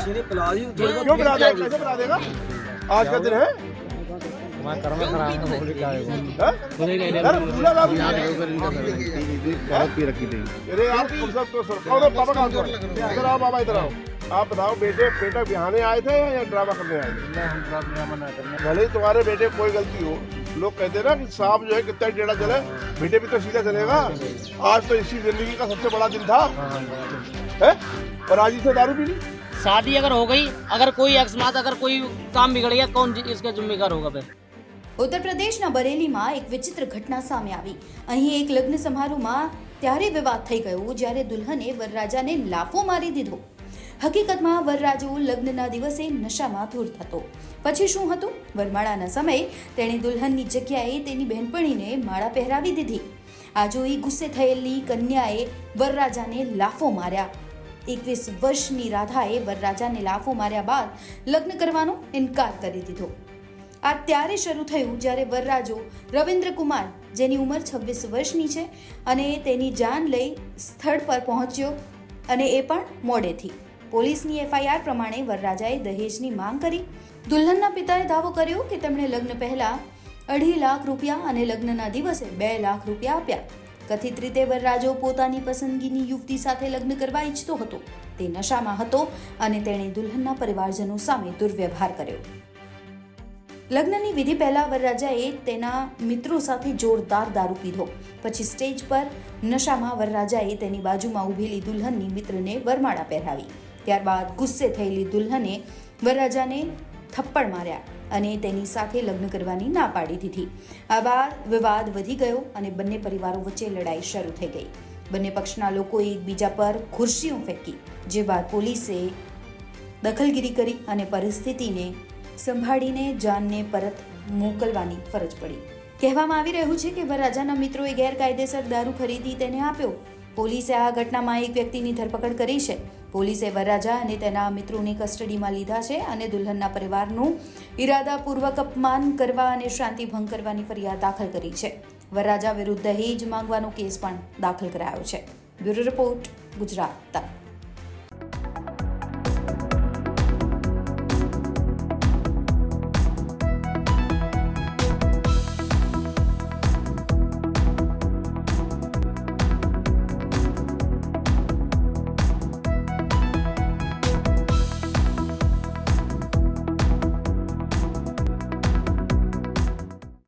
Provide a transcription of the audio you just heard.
क्यों पिला देगा? कैसे पिला देगा? आज का दिन है? है? बोले है। हैं? अरे आप तो है हैं? इधर आओ बाबा इधर आओ। आप बताओ बेटे बेटा बिहाने आए थे या ड्रामा करने आए थे? भले ही तुम्हारे बेटे कोई गलती हो लोग कहते ना कि सांप जो है कितना ही टेढ़ा चले बेटे भी तो सीधा चलेगा। आज तो इसी ज़िंदगी का सबसे बड़ा दिन था। है और आज इसे दारू पी ली शादी अगर हो गई अगर कोई अकस्मात अगर कोई काम बिगड़ गया कौन इसका जिम्मेदार होगा फिर ઉત્તર પ્રદેશના બરેલીમાં એક વિચિત્ર ઘટના સામે આવી અહીં એક લગ્ન સમારોહમાં ત્યારે વિવાદ થઈ ગયો જ્યારે દુલ્હને વરરાજાને લાફો મારી દીધો હકીકતમાં વરરાજો લગ્નના દિવસે નશામાં ધૂળ થતો પછી શું હતું વરમાળાના સમયે તેણે દુલ્હનની જગ્યાએ તેની બહેનપણીને માળા પહેરાવી દીધી આ જોઈ ગુસ્સે થયેલી કન્યાએ વરરાજાને લાફો માર્યા એકવીસ વર્ષની રાધાએ વરરાજાને લાફો માર્યા બાદ લગ્ન કરવાનો ઇનકાર કરી દીધો. આ ત્યારે શરૂ થયું જ્યારે વરરાજો રવિન્દ્ર કુમાર જેની ઉંમર છવ્વીસ વર્ષની છે, અને તેની જાન લઈ સ્થળ પર પહોંચ્યો અને એ પણ મોડેથી. પોલીસની એફઆઈઆર પ્રમાણે વરરાજાએ દહેજની માંગ કરી. દુલ્હનના પિતાએ દાવો કર્યો કે તેમણે લગ્ન પહેલા અઢી લાખ રૂપિયા અને લગ્નના દિવસે બે લાખ રૂપિયા આપ્યા. કથિત રીતે વરરાજો પોતાની પસંદગીની યુવતી સાથે લગ્ન કરવા ઈચ્છતો હતો. તે નશામાં હતો અને તેણે દુલ્હનના પરિવારજનો સામે દુર્વ્યવહાર કર્યો. લગ્નની વિધિ પહેલા વરરાજાએ તેના મિત્રો સાથે જોરદાર દારૂ પીધો. પછી સ્ટેજ પર નશામાં વરરાજાએ તેની બાજુમાં ઊભેલી દુલ્હનની મિત્રને વરમાળા પહેરાવી. ત્યારબાદ ગુસ્સે થયેલી દુલ્હને વરરાજાને થપ્પડ માર્યા. અને તેની સાથે લગ્ન કરવાની ના પાડી દીધી. આ બાદ વિવાદ વધી ગયો અને બંને પરિવારો વચ્ચે લડાઈ શરૂ થઈ ગઈ. બંને પક્ષના લોકોએ એકબીજા પર ખુરશીઓ ફેંકી, જે બાદ પોલીસે દખલગીરી કરી અને પરિસ્થિતિને સંભાળીને જાનને પરત મોકલવાની ફરજ પડી. કહેવામાં આવી રહ્યું છે કે વરરાજાના મિત્રોએ ગેરકાયદેસર દારૂ ખરીદી તેને આપ્યો. પોલીસે આ ઘટનામાં એક વ્યક્તિની ધરપકડ કરી છે. પોલીસે વરરાજા અને તેના મિત્રોને કસ્ટડીમાં લીધા છે અને દુલ્હનના પરિવારનું ઇરાદાપૂર્વક અપમાન કરવા અને શાંતિ ભંગ કરવાની ફરિયાદ દાખલ કરી છે. વરરાજા વિરુદ્ધ દહેજ માંગવાનો કેસ પણ દાખલ કરાયો છે. Bureau report, Gujarat. તક